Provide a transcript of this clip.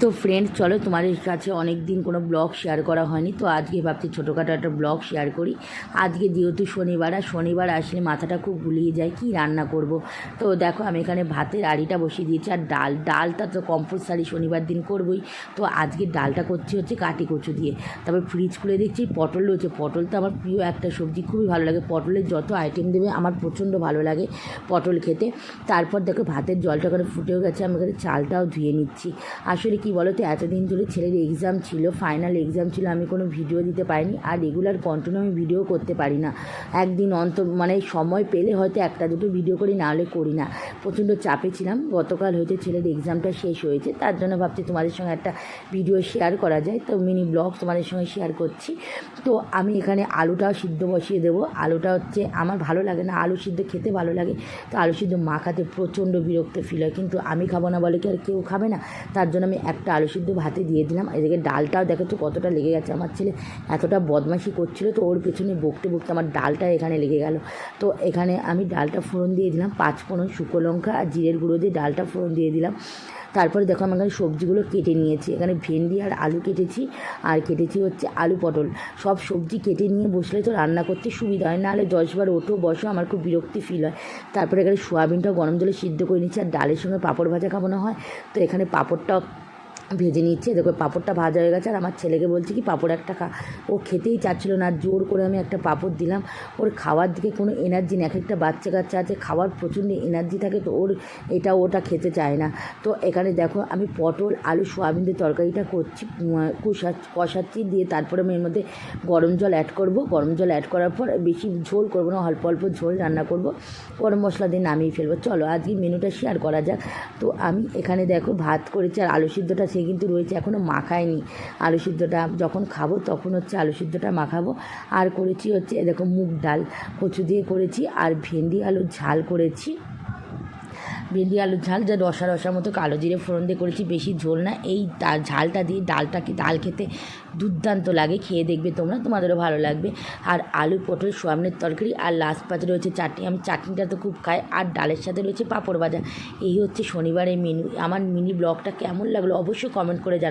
তো ফ্রেন্ড চলো তোমাদের কাছে অনেক দিন কোনো ব্লগ শেয়ার করা হয়নি, তো আজকে ভাবছি ছোটোখাটো একটা ব্লগ শেয়ার করি। আজকে যেহেতু শনিবার, আর শনিবার আসলে মাথাটা খুব গুলিয়ে যায়, কি রান্না করব? তো দেখো আমি এখানে ভাতের আড়িটা বসিয়ে দিয়েছি, আর ডাল, ডালটা তো কম্পালসারি শনিবার দিন করবই। তো আজকে ডালটা করছি হচ্ছে কাটি কচু দিয়ে। তারপর ফ্রিজ খুলে দেখছি পটল রয়েছে, পটল তো আমার প্রিয় একটা সবজি, খুবই ভালো লাগে। পটলের যত আইটেম দেবে আমার প্রচণ্ড ভালো লাগে পটল খেতে। তারপর দেখো ভাতের জলটা করে ফুটেও গেছে, আমি এখানে চালটাও ধুয়ে নিচ্ছি। আসলে কি বলো তো, এতদিন ধরে ছেলের এক্সাম ছিল ফাইনাল এক্সাম ছিল, আমি কোনো ভিডিও দিতে পারিনি। আর রেগুলার কন্টিনিউ আমি ভিডিও করতে পারি না। একদিন অন্ত মানে সময় পেলে হয়তো একটা দুটো ভিডিও করি নাহলে করি না। প্রচণ্ড চাপে ছিলাম। গতকাল হয়তো ছেলের এক্সামটা শেষ হয়েছে, তার জন্য ভাবছি তোমাদের সঙ্গে একটা ভিডিও শেয়ার করা যায়। তো মিনি ব্লগ তোমাদের সঙ্গে শেয়ার করছি। তো আমি এখানে আলুটাও সিদ্ধ বসিয়ে দেবো। আলুটা হচ্ছে, আমার ভালো লাগে না আলু সিদ্ধ, খেতে ভালো লাগে। তো আলু সিদ্ধ মাখাতে প্রচণ্ড বিরক্ত ফিল হয়। কিন্তু আমি খাব না বলে কি আর কেউ খাবে না? তার জন্য আমি একটা আলু সিদ্ধ ভাতে দিয়ে দিলাম। এদিকে ডালটাও দেখো তো কতটা লেগে গেছে। আমার ছেলে এতটা বদমাশি করছিল তো ওর পেছনে বকতে বকতে আমার ডালটা এখানে লেগে গেল। তো এখানে আমি ডালটা ফোড়ন দিয়ে দিলাম। পাঁচ ফোড়ন শুকনো লঙ্কা আর জিরের গুঁড়ো দিয়ে ডালটা ফোড়ন দিয়ে দিলাম। তারপরে দেখো আমি এখানে সবজিগুলো কেটে নিয়েছি। এখানে ভেন্ডি আর আলু কেটেছি আর কেটেছি হচ্ছে আলু পটল। সব সবজি কেটে নিয়ে বসলে তো রান্না করতে সুবিধা হয়, নাহলে দশবার ওঠো, বসো, আমার খুব বিরক্তি ফিল হয়। তারপরে এখানে সোয়াবিনটা গরম জলে সিদ্ধ করে নিচ্ছি আর ডালের সঙ্গে পাঁপড় ভাজা খাবানো হয়। তো এখানে পাঁপড়টাও ভেজে নিচ্ছে দেখো পাঁপড়টা ভাজা হয়ে গেছে, আর আমার ছেলেকে বলছি কি, পাঁপড় একটা খা। ও খেতেই চাচ্ছিল না জোর করে আমি একটা পাঁপড় দিলাম। ওর খাওয়ার দিকে কোনো এনার্জি নেই, এক একটা বাচ্চা কাচ্চা আছে, খাওয়ার প্রচণ্ড এনার্জি থাকে, তো ওর এটা ওটা খেতে চায় না। তো এখানে দেখো, আমি পটল, আলু, সোয়াবিন দিয়ে তরকারিটা করছি কষা, কষাচ্ছি, দিয়ে তারপরে আমি এর মধ্যে গরম জল অ্যাড করব। গরম জল অ্যাড করার পর বেশি ঝোল করব না, অল্প অল্প ঝোল রান্না করব। গরম মশলা দিয়ে নামিয়ে ফেলব। চলো, আজকে মেনুটা শেয়ার করা যাক। তো আমি এখানে দেখো ভাত করেছি, আর আলু সিদ্ধটা কিন্তু রয়েছে এখনও মাখায়নি। আলু সিদ্ধটা যখন খাব তখন হচ্ছে আলু সিদ্ধটা মাখাবো। আর করেছি হচ্ছে দেখো মুগ ডাল। কচু দিয়ে করেছি আর ভেন্ডি আলুর ঝাল করেছি। ভেন্ডি আলুর ঝাল, যা রসা রসার মতো কালো জিরে ফোড়ন দিয়ে করেছি, বেশি ঝোল না। এই ঝালটা দিয়ে ডালটাকে ডাল খেতে দুর্দান্ত লাগে, খেয়ে দেখবে তোমরা, তোমাদেরও ভালো লাগবে। আর আলু, পটল, সোয়াবিনের তরকারি, আর লাস্ট পাতে রয়েছে চাটনি। আমি চাটনিটা তো খুব খাই, আর ডালের সাথে রয়েছে পাঁপড় ভাজা। এই হচ্ছে শনিবারের মেনু আমার মিনি ব্লগটা কেমন লাগল অবশ্যই কমেন্ট করে জানাবে।